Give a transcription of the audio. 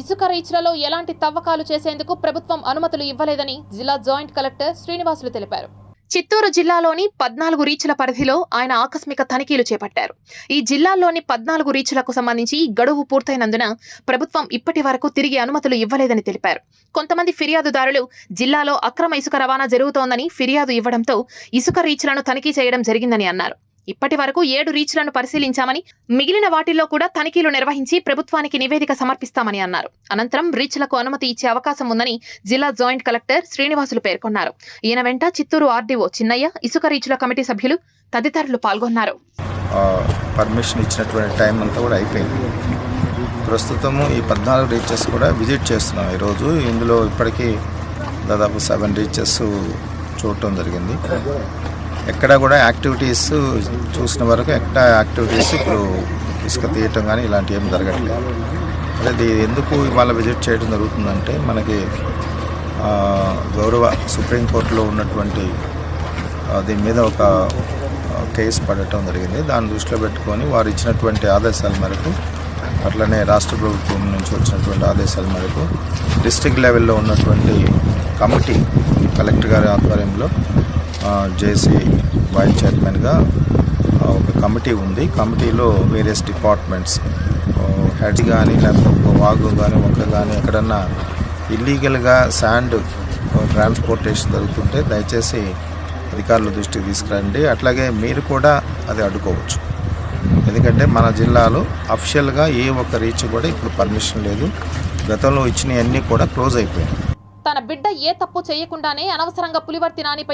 ఇసుక రీచ్లలో ఎలాంటి తవ్వకాలు చేసేందుకు ప్రభుత్వం అనుమతులు ఇవ్వలేదని జిల్లా జాయింట్ కలెక్టర్ శ్రీనివాసులు తెలిపారు. చిత్తూరు జిల్లాలోని పద్నాలుగు రీచ్ల పరిధిలో ఆయన ఆకస్మిక తనిఖీలు చేపట్టారు. ఈ జిల్లాల్లోని పద్నాలుగు రీచ్లకు సంబంధించి గడువు పూర్తయినందున ప్రభుత్వం ఇప్పటి వరకు తిరిగి అనుమతులు ఇవ్వలేదని తెలిపారు. కొంతమంది ఫిర్యాదుదారులు జిల్లాలో అక్రమ ఇసుక రవాణా జరుగుతోందని ఫిర్యాదు ఇవ్వడంతో ఇసుక రీచ్లను తనిఖీ చేయడం జరిగిందని అన్నారు. ఇప్పటి వరకు ఏడు రీచ్లను పరిశీలించామని మిగిలిన వాటిల్లో కూడా తనిఖీలు నిర్వహించి ప్రభుత్వానికి నివేదిక సమర్పిస్తామని అన్నారు. అనంతరం రీచ్లకు అనుమతి ఇచ్చే అవకాశం ఉందని జిల్లా జాయింట్ కలెక్టర్ శ్రీనివాసులు పేర్కొన్నారు. ఈయన వెంట చిత్తూరు ఆర్డీఓ చిన్నయ్య ఇసుక రీచ్ల కమిటీ సభ్యులు తదితరులు పాల్గొన్నారు. పర్మిషన్ ఇచ్చినటువంటి టైం అంతా కూడా అయిపోయింది. ప్రస్తుతము ఈ పద్నాలుగు రీచెస్ కూడా విజిట్ చేస్తున్నాం ఈరోజు. ఇందులో ఇప్పటికీ దాదాపు సెవెన్ రీచెస్ చూడటం జరిగింది. ఎక్కడ కూడా యాక్టివిటీస్ చూసిన వరకు ఎక్కడ యాక్టివిటీస్ ఇప్పుడు ఇసుక తీయటం కానీ ఇలాంటివి ఏం జరగట్లేదు. అదే ఎందుకు ఇవాళ విజిట్ చేయడం జరుగుతుందంటే మనకి గౌరవ సుప్రీంకోర్టులో ఉన్నటువంటి దీని మీద ఒక కేసు పడటం జరిగింది. దాన్ని దృష్టిలో పెట్టుకొని వారు ఇచ్చినటువంటి ఆదేశాల మేరకు అట్లనే రాష్ట్ర ప్రభుత్వం నుంచి వచ్చినటువంటి ఆదేశాల మేరకు డిస్టిక్ లెవెల్లో ఉన్నటువంటి కమిటీ కలెక్టర్ గారి ఆధ్వర్యంలో జేసీ వైస్ చైర్మన్గా ఒక కమిటీ ఉంది. కమిటీలో వేరియస్ డిపార్ట్మెంట్స్ హెడ్ కానీ లేకపోతే ఒక వాగు కానీ ఒక కానీ ఎక్కడన్నా ఇల్లీగల్గా శాండ్ ట్రాన్స్పోర్టేషన్ జరుగుతుంటే దయచేసి అధికారుల దృష్టికి తీసుకురండి. అట్లాగే మీరు కూడా అది అడ్డుకోవచ్చు. ఎందుకంటే మన జిల్లాలో అఫిషియల్గా ఏ ఒక్క రీచ్ కూడా ఇప్పుడు పర్మిషన్ లేదు. గతంలో ఇచ్చినవన్నీ కూడా క్లోజ్ అయిపోయాయి తన బిడ్డ ఏ తప్పు చేయకుండానే అనవసరంగా పులివర్తి నానిపై